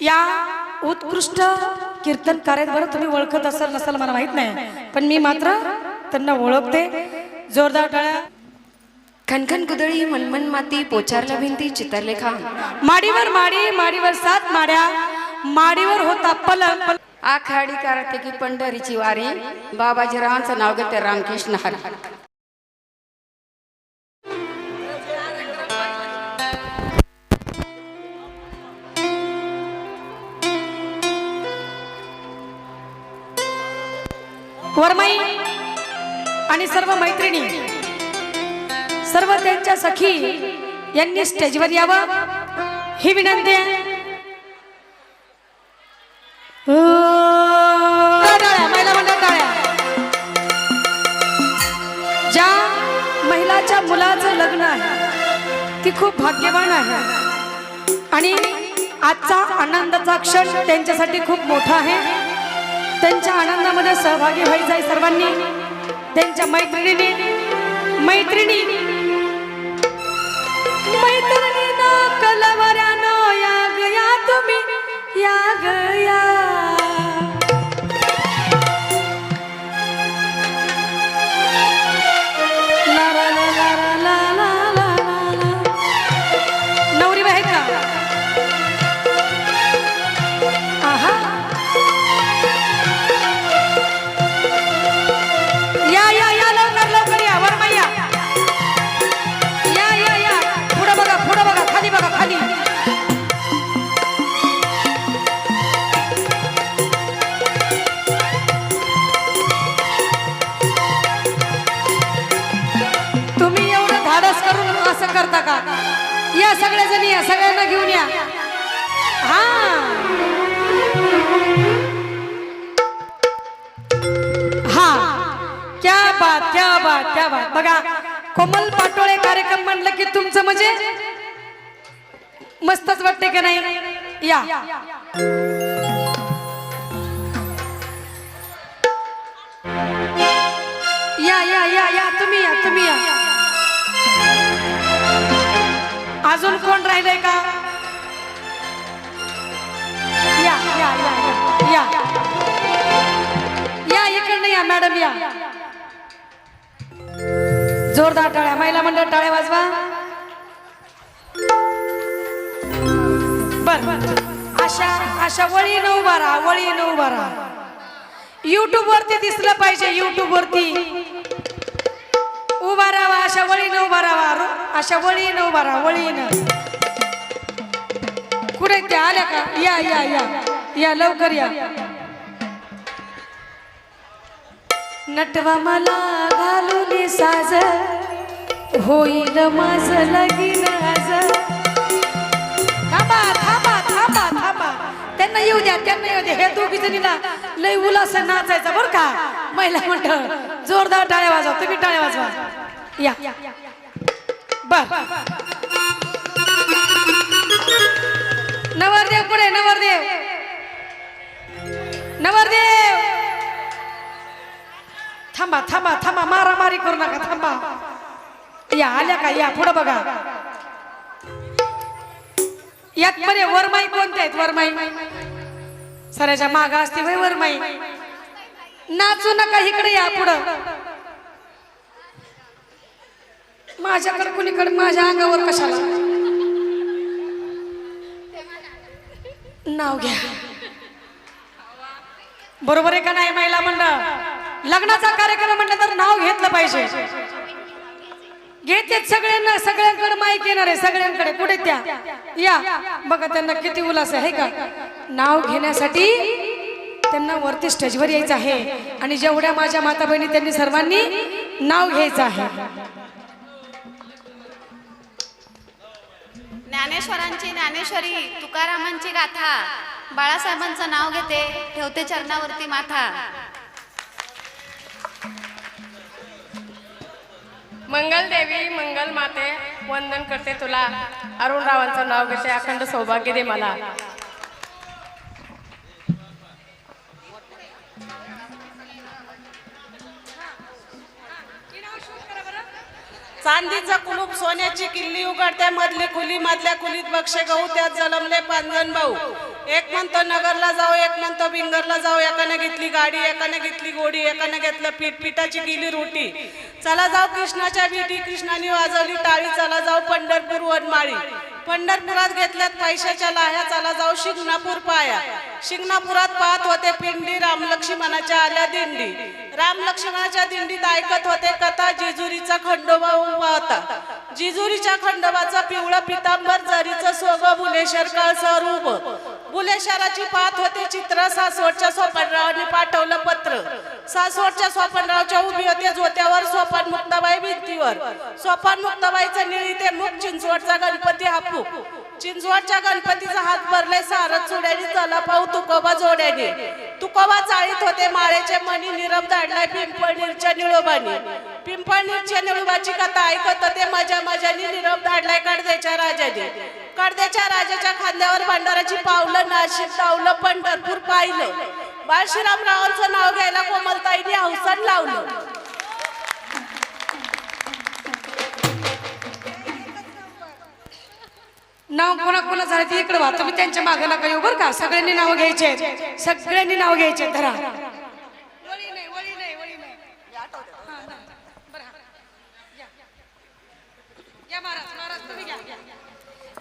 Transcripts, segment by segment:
या उत्कृष्ट कीर्तन बरं तुम्ही ओळखत असाल नसाल मला माहीत नाही. पण मी मात्र त्यांना ओळखते. जोरदार टाळ्या. खनखन गुदळी मनमन माती पोचारला भिंती चितरले खांब. माडीवर माडी माडीवर सात माड्या. माडीवर होता पलंग पलंग आखाडी करते की पंढरीची वारी. बाबाजीरावांचं नाव घेते रामकृष्ण हरी. वरमाई आणि सर्व मैत्रिणी सर्व त्यांच्या सखी यांनी स्टेजवर यावं ही विनंती आहे. ज्या महिलाच्या मुलाचं लग्न आहे ती खूप भाग्यवान आहे. आणि आजचा आनंदाचा क्षण त्यांच्यासाठी खूप मोठा आहे. त्यांच्या आनंदामध्ये सहभागी व्हायचं आहे सर्वांनी. त्यांच्या मैत्रिणीने मैत्रिणी मैत्रिणी कला बात क्या बात क्या बात. बघा कोमल पाटोळे कार्यक्रम म्हणलं की तुमचं म्हणजे मस्तच वाटते का नाही? या. या या या या. तुम्ही या तुम्ही या. अजून कोण राहिलंय का? या या या. या. या इकडनं या मॅडम या. जोरदार टाळ्या महिला मंडळ टाळ्या वाजवा. बर. अशा अशा वळी नऊ बारा वळी नऊ बारा युट्यूब वरती दिसलं पाहिजे युट्यूब वरती. उभा राहा अशा वळी नऊ बारावा अशा वळी नऊ बारा वळी वळीनं कुठे त्या आल्या का? या या या. या लवकर या. नटवा मला घालून साज? होईल माझ लगीन आज. थांबा थांबा थांबा थांबा. त्यांना येऊ द्या त्यांना येऊ द्या. हे दोघी जणीला लय उलास नाचायचा बरं का? महिला म्हणत जोरदार टाळ्या वाजवा तुम्ही टाळ्या वाजवा. या. बर. नवरदेव पुढे नवरदेव. नवरदेव! थांबा थांबा थांबा मारामारी करू नका थांबा. या आल्या का? या पुढं बघा. यात बरे वरमाई कोणते आहेत वरमाई? सऱ्याच्या माग असते वय वरमाई. नाचू नका इकडे या पुढं. माझ्याकडे कुणीकडे माझ्या अंगावर कशाला? नाव घ्या. बरोबर आहे का नाही महिला मंडळ? लग्नाचा कार्यक्रम म्हटलं तर नाव घेतलं पाहिजे. घेतेत सगळ्यांना सगळ्यांकडे माईक येणार आहे सगळ्यांकडे. कुठे त्या? या. बघा त्यांना किती उल्हास आहे का? नाव घेण्यासाठी त्यांना वरती स्टेजवर यायचं आहे. आणि जेवढ्या माझ्या माता बहिणी त्यांनी सर्वांनी नाव घ्यायचं आहे. ज्ञानेश्वरांची ज्ञानेश्वरी तुकारामांची गाथा. बाळासाहेबांचं नाव घेते ठेवते चरणावरती माथा. मंगल देवी मंगल माते वंदन करते तुला. अरुण रावांचं नाव घेते अखंड सौभाग्य दे मला. चांदीचं कुलूप सोन्याची किल्ली उघडते. मधली खुली मधल्या खुलीत बक्षे गहू त्यात जलमले पांजन भाऊ. एक म्हणतो नगरला जाऊ एक म्हणतो बिंगरला जाऊ. एकाने घेतली गाडी एकाने घेतली गोडी एकाने घेतलं पीठ. पिठाची गेली रोटी. चला जाऊ कृष्णाच्या भेटी. कृष्णाने वाजवली टाळी. चला जाऊ पंढरपूर वनमाळी. पंढरपुरात घेतल्यात पैशाच्या लाह्या. चला जाऊ शिंगणापूर पाया. शिंगणापुरात पाहत होते पिंडी. रामलक्ष्मणाच्या आल्या दिंडी. रामलक्ष्मणाच्या दिंडीत ऐकत होते कथा. जिजुरीचा खंडोबा उभा होता. जिजुरीच्या खंडोबाचा पिवळा पितांबर जरीचं सोग भुलेश्वर काळसर उभं बुलेशराची पाहत होते चित्र सासवडच्या सोपनरावांनी पाठवलं पत्र. सासवडच्या स्वपनरावच्या उभी होते झोत्यावर सोपान मुक्ताबाई भिंतीवर. सोपान मुक्ताबाईचं निळी ते मुख चिंचवडचा गणपती हापू. चिंचवडच्या गणपतीचा हात भरले सारद चुड्याने चला पाहू तुकोबा जोड्याने. तुकोबा चाळीत होते माळेचे मणी निरब धाडलाय पिंपळनीरच्या निळोबाने. पिंपळनीरच्या निळोबाची कथा ऐकत होते मजा मजानी निरब धाडलाय कडद्याच्या राजाने. कडद्याच्या राजाच्या खांद्यावर भंडाराची पावलं नाशिक लावलं पंढरपूर पाहिलं. बाळशीराम रावांचं नाव घ्यायला कोमलताईने हौसन लावलं. नाव कोणा कोणा झालं ते इकडे वाहतो तुम्ही त्यांच्या मागे नका येऊ बरं का? सगळ्यांनी नाव घ्यायचे सगळ्यांनी नाव घ्यायचे धरा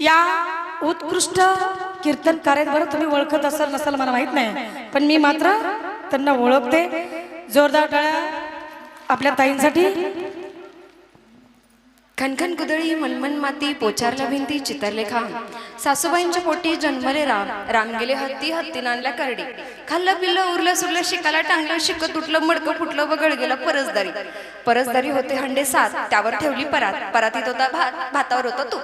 या उत्कृष्ट कीर्तनकार आहेत बरं तुम्ही ओळखत असाल नसाल मला माहीत नाही. पण मी मात्र त्यांना ओळखते. जोरदार टाळ्या आपल्या ताईंसाठी. खनखन कुदळी मनमन माती पोचारला भिंती चितरलेखा सासूबाईंच्या पोटी जन्मले राम. राम गेले हत्ती हत्ती नांदल्या करडी. खाल्लं पिल्लं उरलं सुरलं शिकाला टांगलं शिक तुटलं मडकं फुटलं वगळ गेलं परसदारी. परसदारी होते हंडे सात. त्यावर ठेवली परात. परातीत होता भात. भातावर होता तू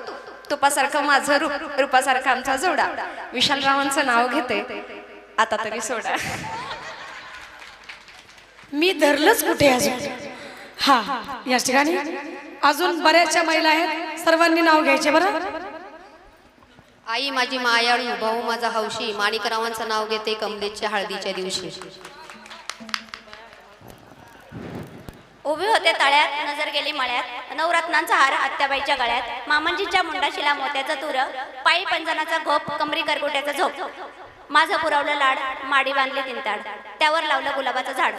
तुपासारखं माझं रूप रूपासारखा आमचा जोडा. विशालरावांचं नाव घेते. आता तरी सोडा. मी धरलंच कुठे अजून? हा या ठिकाणी. अजून बऱ्याचशा महिला आहेत. सर्वांनी नाव घ्यायचे बरं. आई माझी मायाळू भाऊ माझा हौशी माणिकरावांचं नाव घेते कमलेच्या हळदीच्या दिवशी. उभे होते तळ्यात नजर गेली मळ्यात. नवरत्नांचा हार आत्याबाईच्या गळ्यात. मामंजीच्या मुंडाशीला मोत्याचा तुर. पायी पंजनाचा घोप कमरी करगोट्याचा झोप. माझं पुरवलं लाड माडी बांधली तिंताड त्यावर लावलं गुलाबाचं झाड.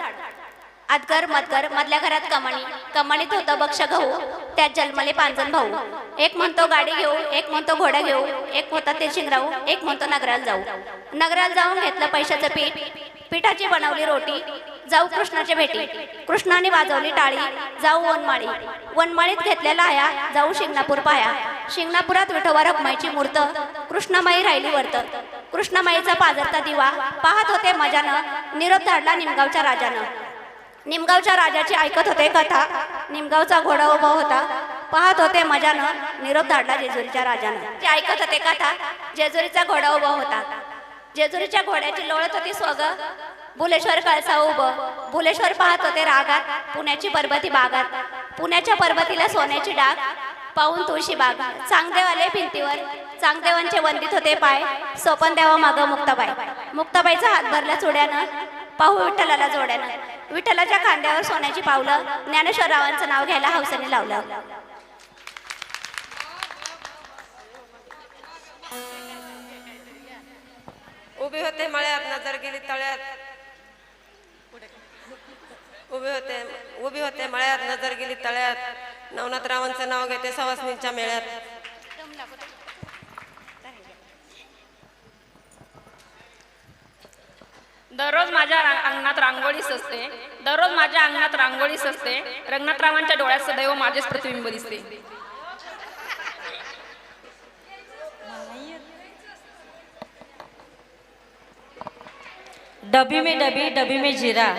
आतकर मतकर मधल्या घरात कमळी कमाणीत होतं बक्ष गहू. त्यात जन्मले पांजन भाऊ. एक म्हणतो गाडी घेऊ एक म्हणतो घोडा घेऊ. एक म्हणतो ते शिंगराऊ एक म्हणतो नगराला जाऊ. नगराला जाऊन घेतलं पैशाचं पीठ. पिठाची बनवली रोटी. जाऊ कृष्णाच्या भेटी कृष्णाने वाजवली टाळी जाऊ वनमाळी. वनमाळीत घेतलेला आया जाऊ शिंगणापूर पाया. शिंगणापुरात विठोबा रखमाईची मूर्त कृष्णामाई राहिली वर्त. कृष्णामाईचा पाजरता दिवा पाहत होते मजानं निरोप धाडला निमगावच्या राजानं. निमगावच्या राजाची ऐकत होते कथा निमगावचा घोडा उभा होता. पाहत होते मजानं निरोप धाडला जेजुरीच्या राजानं. ते ऐकत होते कथा जेजुरीचा घोडा उभा होता. जेजुरीच्या घोड्याची लोळत होती स्वग. भुलेश्वर कळसा उभं. भुलेश्वर पाहत होते रागात पुण्याची पर्वती बागात. पुण्याच्या पर्वतीला सोन्याची डाग पाहून तुळशी बाग. चांगदेवाले भिंतीवर चांगदेवांचे वंदित होते पाय सोपन देवा माग मुक्ताबाई. मुक्ताबाईचा हात भरला चुड्यानं पाहू विठ्ठलाला जोड्यानं. विठ्ठलाच्या खांद्यावर सोन्याची पावलं ज्ञानेश्वर रावांचं नाव घ्यायला हौसेने लावलं. उभी होते मळ्यात नजर गेली तळ्यात. उभे होते उभे होते मळ्यात नजर गेली तळ्यात. नवनाथ रावांचं नाव घेते सवासनींच्या मेळ्यात. दररोज माझ्या अंगणात रांगोळी सजते. दररोज माझ्या अंगणात रांगोळी सजते. रंगनाथरावांच्या डोळ्यात सदैव माझेच प्रतिबिंब दिसते. डबी में डबी डबी में जीरा.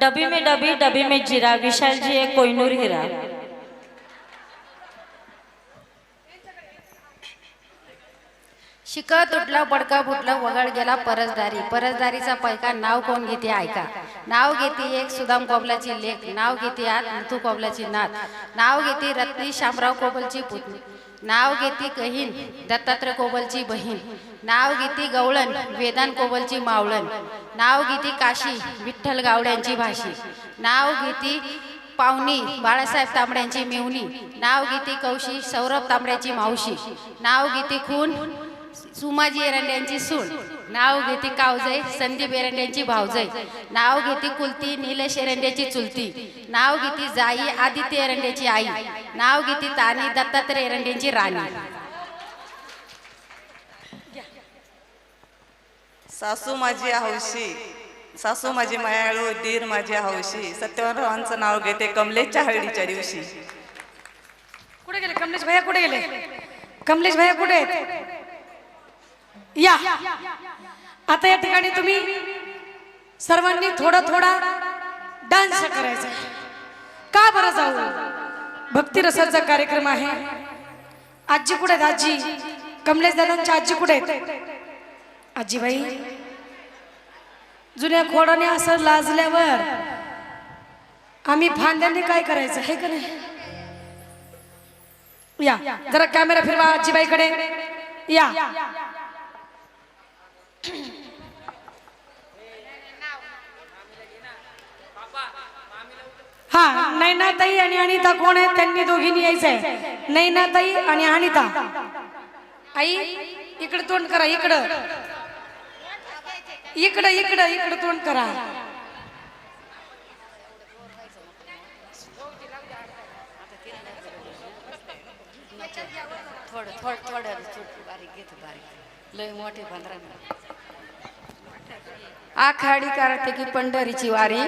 डबी में डबी डबी में जीरा विशाल जी एक कोहिनूर हिरा। शिका तुटला पडका फुटला वगळ गेला परसदारी. परसदारीचा पैका नाव कोण घेते ऐका. नाव घेते एक सुदाम कोबलाची लेख. नाव घेते आत मुथू कोबलाची नात. नाव घेते रत्नी शामराव कोबलची पुतणी. नाव घेते कहीन दत्तात्रय कोबलची बहीण. नाव गीती गवळण वेदान कोवलची मावळण. नाव गीती काशी विठ्ठल गावड्यांची भाशी. नाव गीती पावनी बाळासाहेब तांबड्यांची मेवणी. नाव गीती कौशी सौरभ तांबड्याची मावशी. नाव गीती खून सुमाजी एरंड्यांची सून. नाव घेती कावजय संदीप एरंड्यांची भावजय नाव घेती कुलती निलेश एरंड्याची चुलती. नाव घेती जाई आदित्य एरंड्याची आई. नाव घेती तानी दत्तात्रय एरंड्यांची राणी. सासू माझी हौशी. सासू माझी मायाळू दीर माझी हौशी. सत्यवानरावांचं नाव घेते कमलेशच्या हळदीच्या दिवशी. कुठे गेले? कमलेश भैया कुठे गेले? कमलेश भैया कुठे आहेत? या. आता या ठिकाणी तुम्ही सर्वांनी थोडा थोडा डान्स करायचा. का बरं जाऊ? भक्ती रसाचा कार्यक्रम आहे. आजी कुठे आहेत? आजी. कमलेश दादांची आजी कुठे आहेत? आजीबाई जुन्या खोडाने असं लाजल्यावर आम्ही फांद्याने काय करायचं हे का नाही? या जरा कॅमेरा फिरवा आजीबाईकडे. या. हा नैनाताई आणि अनिता कोण आहेत? त्यांनी दोघींनी यायचंय. नैनाताई आणि अनिता. आई इकडे तोंड करा इकडं. इकडं इकडं इकडं तोंड करा. थोडं थोडं थोडं बारीक घेतो बारीक. लय मोठे पंधरा आखाडी करते की पंढरीची वारी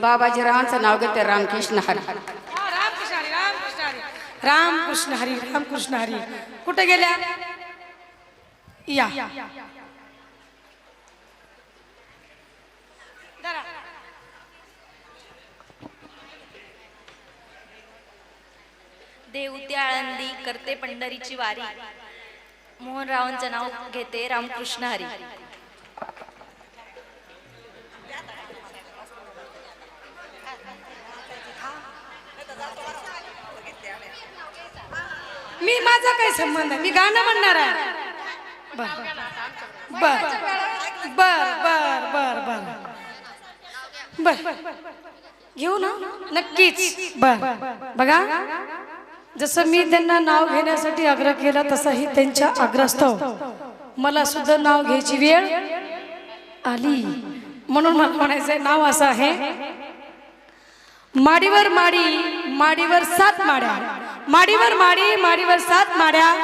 बाबाजी रावांचं नाव घेते रामकृष्ण हरी. रामकृष्ण हरी रामकृष्ण हरी. रामकृष्ण हरी रामकृष्ण हरी. कुठे गेल्या? या. देवती आळंदी करते पंढरीची वारी. मोहनरावांचं नाव घेते रामकृष्ण हरी. मी माझा काय संबंध? आहे मी गाणं म्हणणार आहे. बर बर. बर बर बर बर बर घेऊ ना? नक्कीच. बर. बघा. जसं मी त्यांना नाव घेण्यासाठी आग्रह केला तसाही त्यांच्या आग्रहास्तव मला सुद्धा नाव घ्यायची वेळ आली. म्हणून मला म्हणायचं नाव असं आहे. माडीवर माडी माडीवर सात माड्या. माडीवर माडी माडीवर सात माड्या.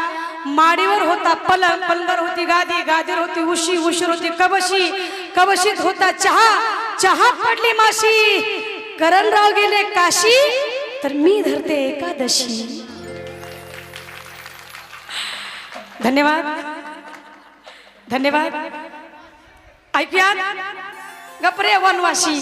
माडीवर होता पलंग पलंगावर होती गादी गादीवर होती उशी उशीर होती कबशी. कबशीत होता चहा चहा पडली माशी. करणराव गेले काशी तर मी धरते एकादशी. धन्यवाद। धन्यवाद। ऐकूया गपरे वनवाशी